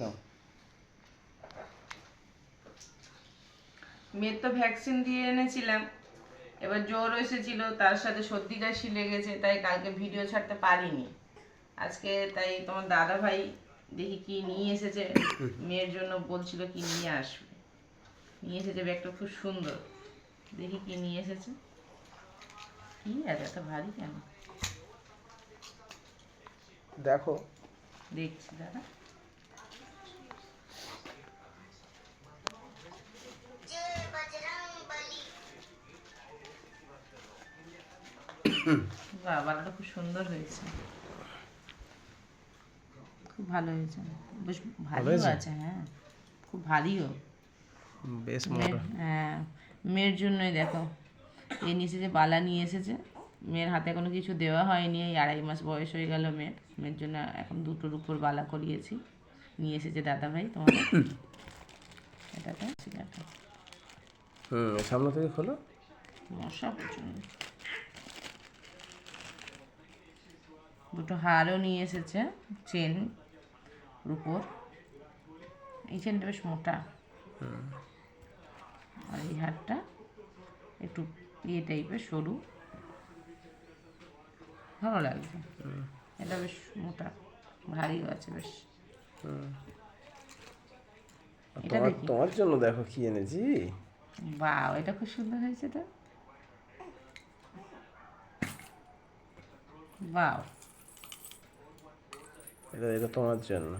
নাও মেয়ের তো ভ্যাকসিন দিয়ে এনেছিলাম। এবার জ্বর এসেছিল তার সাথে সর্দি কাশি লেগেছে তাই কালকে ভিডিও ছাড়তে পারিনি। আজকে তাই তোমার দাদা ভাই দেখি কি নিয়ে এসেছে। মেয়ের জন্য বলছিল কি নিয়ে আসবে। নিয়ে এসেছে ব্যাগটা খুব সুন্দর। দেখি কি নিয়ে এসেছে। কি আছে এত ভারী কেন? দেখো। দেখছি দাদা। বাহ বালাটা খুব সুন্দর হয়েছে। খুব ভালো হয়েছে। বেশ ভালো আছে হ্যাঁ। খুব ভারীও। বেশ মেয়ের হ্যাঁ মেয়ের জন্যই দেখো। এ নিয়ে এসেছে বালা নিয়ে এসেছে মেয়ের হাতে কোনো কিছু দেওয়া হয়নি। এই আড়াই মাস বয়স হয়ে গেল মেয়ের। মেয়ের জন্য এখন দুটোর উপর বালা করিয়েছি। নিয়ে এসেছে দাদা ভাই তোমার এটা তো সিগারেটটা হুম সামনে থেকে খোলো। মশা প্রচুর। দুটো হারও নিয়ে এসেছে চেন রুপোর এই চেনটা বেশ মোটা। আর এই হারটা একটু ইয়ে টাইপের সরু। ভালো লাগছে। এটা বেশ মোটা ভারীও আছে বেশ। এটা তোমার তোমার জন্য দেখো কি এনেছি। বাহ এটা খুব সুন্দর হয়েছে তো। বাহ। এটা এটা তোমার জন্য।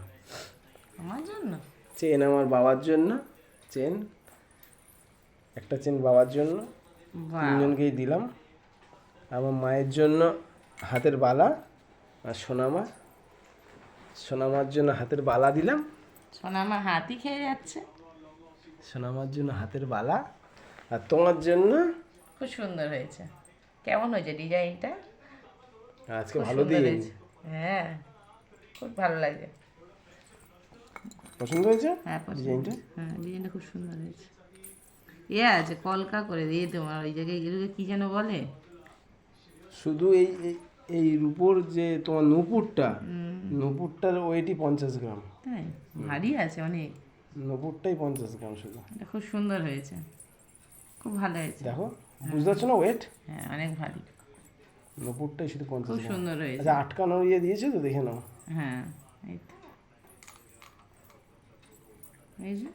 আমার জন্য? চেন আমার বাবার জন্য। চেন। একটা চেন বাবার জন্য। তিনজনকেই দিলাম। আমার মায়ের জন্য হাতের বালা আর সোনামা। সোনামার জন্য হাতের বালা দিলাম। সোনামা হাতই খেয়ে যাচ্ছে। সোনামার জন্য হাতের বালা আর তোমার জন্য খুব সুন্দর হয়েছে। কেমন হয়েছে ডিজাইনটা? আজকে ভালো হয়েছে। হ্যাঁ। খুব ভালো লাগে। পছন্দ হয়েছে? হ্যাঁ ডিজাইনটা? হ্যাঁ ডিজাইনটা খুব সুন্দর হয়েছে। এ আছে কলকা করে দিয়ে তোমার ওই জায়গায় এগুলোকে কি যেন বলে? শুধু এই এই- রূপোর যে তোমার নুপুরটা নুপুরটার ওয়েটই পঞ্চাশ গ্রাম। তাই ভারী আছে অনেক। নুপুরটাই পঞ্চাশ গ্রাম শুধু। এটা খুব সুন্দর হয়েছে। খুব ভালো হয়েছে। দেখো বুঝতে পারছ না ওয়েট হ্যাঁ অনেক ভারী। নুপুরটাই শুধু পঞ্চাশ খুব সুন্দর হয়েছে। আচ্ছা আটকানোর ইয়ে দিয়েছে তো দেখে নাও। হ্যাঁ এই তো। এই যে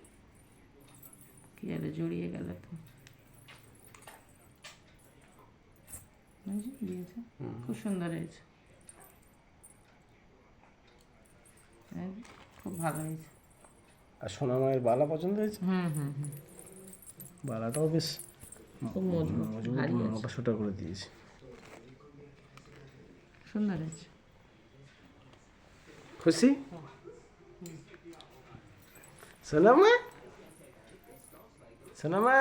কি হলো জড়িয়ে গেল তো। দিয়েছে। খুব সুন্দর হয়েছে। খুব ভালো হয়েছে। আর সোনামায়ের বালা পছন্দ হয়েছে? হুম হুম হুম। বালাটাও বেশ খুব মজবুত মোটা সোটা করে দিয়েছে। সুন্দর হয়েছে। খুশি সোনামা সোনামা